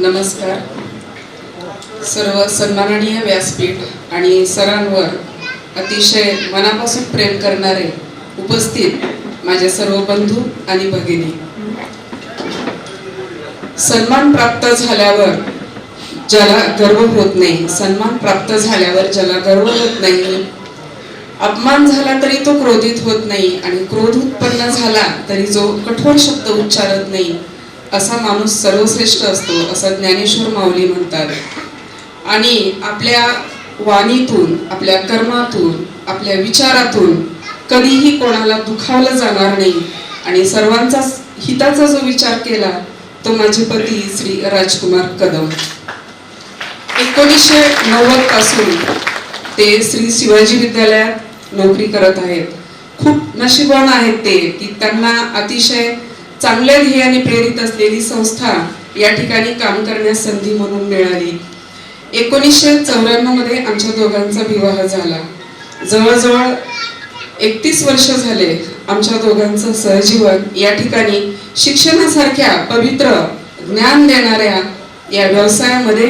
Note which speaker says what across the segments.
Speaker 1: नमस्कार. सर्व सन्माननीय व्यासपीठ आणि सरांवर अतिशय मनापासून प्रेम करणारे उपस्थित माझे सर्व बंधू आणि भगिनी. सन्मान प्राप्त झाल्यावर ज्याला गर्व होत नाही सन्मान प्राप्त झाल्यावर ज्याला गर्व होत नाही अपमान झाला तरी तो क्रोधित होत नाही आणि क्रोध उत्पन्न झाला तरी जो कठोर शब्द उच्चारत नाही असा माणूस सर्वश्रेष्ठ असतो असं ज्ञानेश्वर माऊली म्हणतात. आणि आपल्या वाणीतून आपल्या कर्मातून आपल्या विचारातून कधीही कोणाला दुखावलं जाणार नाही. आणि सर्वांचा हिताचा जो विचार केला तो माझे पती श्री राजकुमार कदम. एकोणीसशे नव्वदपासून ते श्री शिवाजी विद्यालयात नोकरी करत आहेत. खूप नशिबवान आहेत ते की त्यांना अतिशय चांगल्या ध्येयाने प्रेरित असलेली संस्था या ठिकाणी काम करण्यास संधी म्हणून मिळाली. एकोणीसशे चौऱ्याण्णवमध्ये आमच्या दोघांचा विवाह झाला. जवळजवळ एकतीस वर्ष झाले आमच्या दोघांचं सहजीवन या ठिकाणी शिक्षणासारख्या पवित्र ज्ञान देणाऱ्या या व्यवसायामध्ये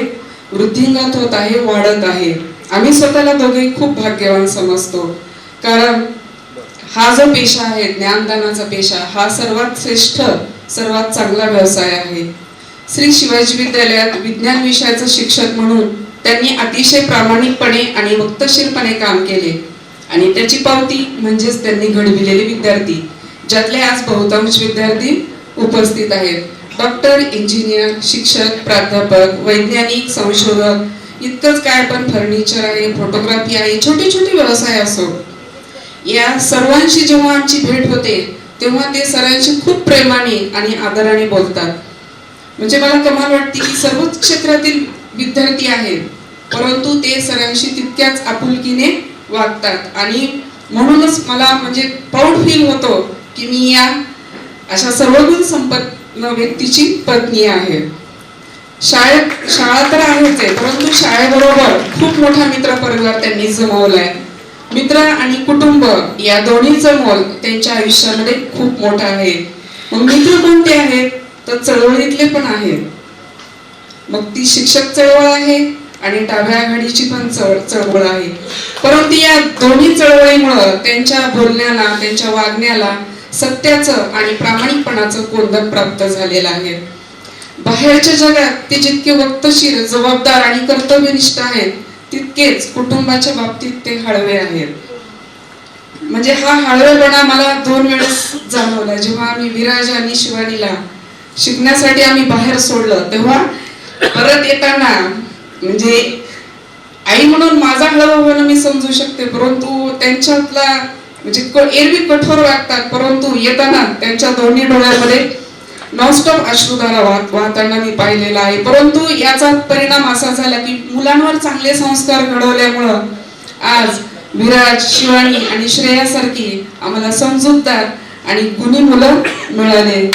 Speaker 1: वृद्धिंगत होत आहे वाढत आहे. आम्ही स्वतःला दोघे खूप भाग्यवान समजतो. कारण हा जो पेशा आहे ज्ञानदानाचा पेशा हा सर्वात श्रेष्ठ सर्वात चांगला व्यवसाय आहे. श्री शिवाजी विद्यालयात विज्ञान विषयाचं शिक्षक म्हणून त्यांनी अतिशय प्रामाणिकपणे आणि वक्तशीरपणे काम केले. आणि त्याची पावती म्हणजेच त्यांनी घडविलेले विद्यार्थी ज्यातले आज बहुतांश विद्यार्थी उपस्थित आहेत. डॉक्टर इंजिनियर शिक्षक प्राध्यापक वैज्ञानिक संशोधक इतकंच काय पण फर्निचर आहे फोटोग्राफी आहे छोटे छोटे व्यवसाय असो. या सर्वांशी जेव्हा आमची भेट होते तेव्हा ते सरांशी खूप प्रेमाने आणि आदराने बोलतात. म्हणजे मला कमाल वाटते की सर्वच क्षेत्रातील विद्यार्थी आहेत परंतु ते सरांशी तितक्याच आपुलकीने वागतात. आणि म्हणूनच मला म्हणजे प्राऊड फील होतो की मी या अशा सर्वगुण संपन्न व्यक्तीची पत्नी आहे. शाळेत शाळा तर आहेच आहे परंतु शाळेबरोबर खूप मोठा मित्र परिवार त्यांनी जमवलाय. मित्र आणि कुटुंब या दोन्हीचं मोल त्यांच्या आयुष्यामध्ये खूप मोठं आहे. मग मित्र कोणते आहेत? तर चळवळीतले पण आहेत. मग ती शिक्षक चळवळ आहे आणि डाव्या आघाडीची पण चळ चळवळ आहे. परंतु या दोन्ही चळवळीमुळं त्यांच्या बोलण्याला त्यांच्या वागण्याला सत्याचं आणि प्रामाणिकपणाचं कोंदक प्राप्त झालेलं आहे. बाहेरच्या जगात ते जितके वक्तशीर जबाबदार आणि कर्तव्यनिष्ठ आहेत तितकेच कुटुंबाच्या बाबतीत ते हळवे आहेत. म्हणजे हा हळवेपणा मला दोन वेळेस जाणवला. जेव्हा आम्ही विराज आणि शिवानीला शिकण्यासाठी आम्ही बाहेर सोडलं तेव्हा परत येताना म्हणजे आई म्हणून माझा हळवपणा मी समजू शकते परंतु त्यांच्यातला म्हणजे एरवी कठोर वागतात परंतु येताना त्यांच्या दोन्ही डोळ्यामध्ये नॉनस्टॉप अश्रुधारा वाहत वाहताना मी पाहिलेला आहे. परंतु याचा परिणाम असा झाला की मुलांवर चांगले संस्कार घडवल्यामुळं आज विराज शिवानी आणि श्रेयासारखी आम्हाला समजूतदार आणि गुणी मुलं मिळाले.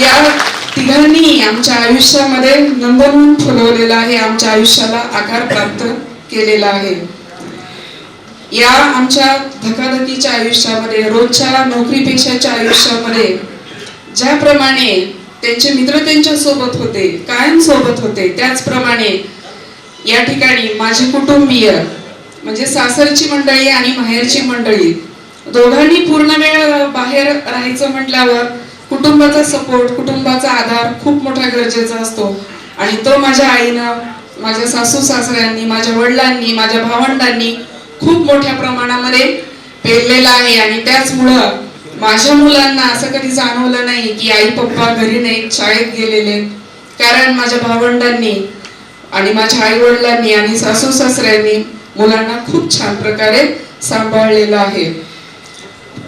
Speaker 1: या तिघांनी आमच्या आयुष्यामध्ये नंदनवन फुलवलेला आहे. आमच्या आयुष्याला आकार प्राप्त केलेला आहे. या आमच्या धकाधकीच्या आयुष्यामध्ये रोजच्या नोकरी आयुष्यामध्ये ज्याप्रमाणे त्यांचे मित्र त्यांच्यासोबत होते कायम सोबत होते त्याचप्रमाणे या ठिकाणी माझे कुटुंबीय म्हणजे सासरची मंडळी आणि माहेरची मंडळी दोघांनी पूर्ण वेळ बाहेर राहायचं म्हटल्यावर कुटुंबाचा सपोर्ट कुटुंबाचा आधार खूप मोठा गरजेचा असतो. आणि तो माझ्या आईनं माझ्या सासू सासऱ्यांनी माझ्या वडिलांनी माझ्या भावंडांनी खूप मोठ्या प्रमाणामध्ये पेरलेला आहे. आणि त्याचमुळं माझ्या मुलांना असं कधी जाणवलं नाही की आई पप्पा घरी नाहीत शाळेत गेलेले. कारण माझ्या भावंडांनी आणि माझ्या आई वडिलांनी आणि सासू सासऱ्यांनी मुलांना खूप छान प्रकारे सांभाळलेलं आहे.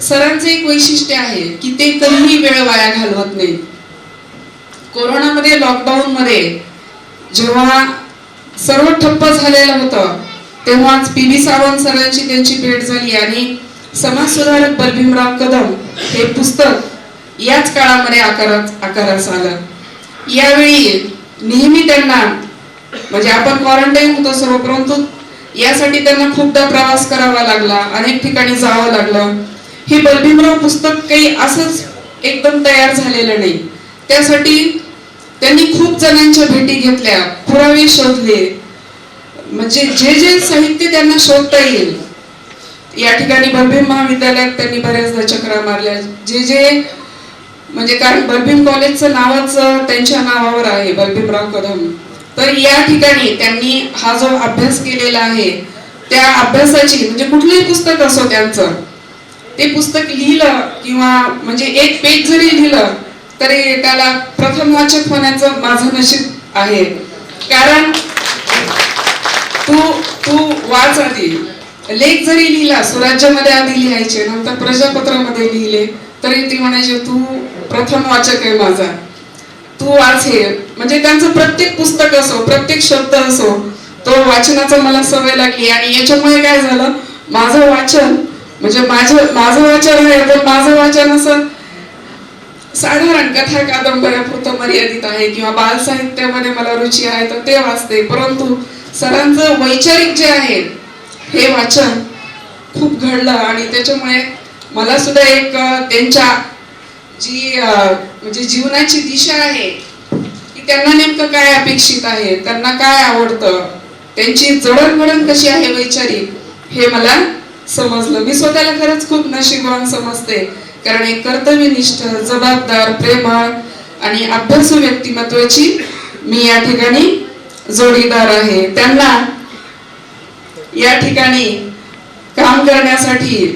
Speaker 1: सरांचं एक वैशिष्ट्य आहे की ते कधीही वेळ वाया घालवत नाही. कोरोनामध्ये लॉकडाऊन मध्ये जेव्हा सर्व ठप्प झालेलं होतं तेव्हाच पी बी सावंत सरांची त्यांची भेट झाली आणि समाज सुधारक बलभीमराव कदम हे पुस्तक याच काळामध्ये आकारात आकारास आलं यावेळी नेहमी त्यांना म्हणजे आपण क्वारंटाईन होतो सर्व परंतु यासाठी त्यांना खूपदा प्रवास करावा लागला अनेक ठिकाणी जावं लागलं. हे बलभीमराव पुस्तक काही असंच एकदम तयार झालेलं नाही. त्यासाठी त्यांनी खूप जणांच्या भेटी घेतल्या पुरावे शोधले. म्हणजे जे जे साहित्य त्यांना शोधता येईल या ठिकाणी बर्भीम महाविद्यालयात त्यांनी बऱ्याचदा चक्रा मारल्या. जे जे म्हणजे कारण बर्भीम कॉलेजचं नावच त्यांच्या नावावर आहे बर्भीमराव कदम. तर या ठिकाणी त्यांनी हा जो अभ्यास केलेला आहे त्या अभ्यासाची म्हणजे कुठलंही पुस्तक असो त्यांचं ते पुस्तक लिहिलं किंवा म्हणजे एक पेज जरी लिहिलं तरी त्याला प्रथम वाचक होण्याचं माझं नशीब आहे. कारण तू तू वाच आधी. लेख जरी लिहिला स्वराज्यामध्ये आधी लिहायचे नंतर प्रजापत्रामध्ये लिहिले तरी ती म्हणायचे तू प्रथम वाचक आहे माझा. तू वाच हे म्हणजे त्यांचं प्रत्येक पुस्तक असो प्रत्येक शब्द असो तो वाचनाचा मला सवय लागली. आणि याच्यामुळे काय झालं? माझं वाचन म्हणजे माझं माझं वाचन आहे तर माझं वाचन असं साधारण कथा कादंबऱ्यापुरतं मर्यादित आहे किंवा बाल साहित्यामध्ये मला रुची आहे तर ते वाचते. परंतु सरांचं वैचारिक जे आहे हे वाचन खूप घडलं आणि त्याच्यामुळे मला सुद्धा एक त्यांच्या जी म्हणजे जीवनाची दिशा आहे की त्यांना नेमकं काय अपेक्षित आहे त्यांना काय आवडतं त्यांची जडणघडण कशी आहे वैचारिक हे मला समजलं. मी स्वतःला खरंच खूप नशीबवान समजते कारण एक कर्तव्यनिष्ठ जबाबदार प्रेमळ आणि अभ्यासू व्यक्तिमत्वाची मी या ठिकाणी जोडीदार आहे. त्यांना या ठिकाणी काम करण्यासाठी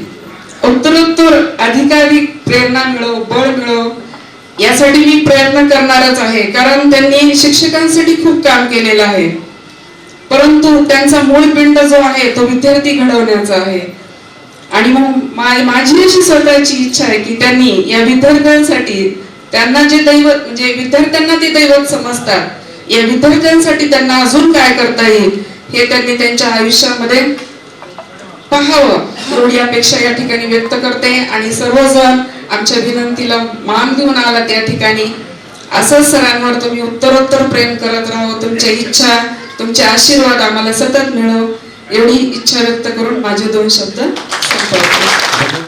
Speaker 1: उत्तरोत्तर अधिकाधिक प्रेरणा मिळो बळ मिळो यासाठी मी प्रयत्न करणारच आहे. कारण त्यांनी शिक्षकांसाठी खूप काम केलेलं आहे. परंतु त्यांचा मूळ पिंड जो आहे तो विद्यार्थी घडवण्याचा आहे. आणि मग माझी अशी स्वतःची इच्छा आहे की त्यांनी या विद्यार्थ्यांसाठी त्यांना जे दैवत म्हणजे विद्यार्थ्यांना ते दैवत समजतात या विद्यार्थ्यांसाठी त्यांना अजून काय करता येईल हे त्यांनी त्यांच्या आयुष्यामध्ये पाहावं. एवढी अपेक्षा या ठिकाणी व्यक्त करते आणि सर्वजण आमच्या विनंतीला मान देऊन आला त्या ठिकाणी. असंच सरांवर तुम्ही उत्तरोत्तर प्रेम करत राहो. तुमच्या इच्छा तुमचे आशीर्वाद आम्हाला सतत मिळव एवढी इच्छा व्यक्त करून माझे दोन शब्द संपवतो.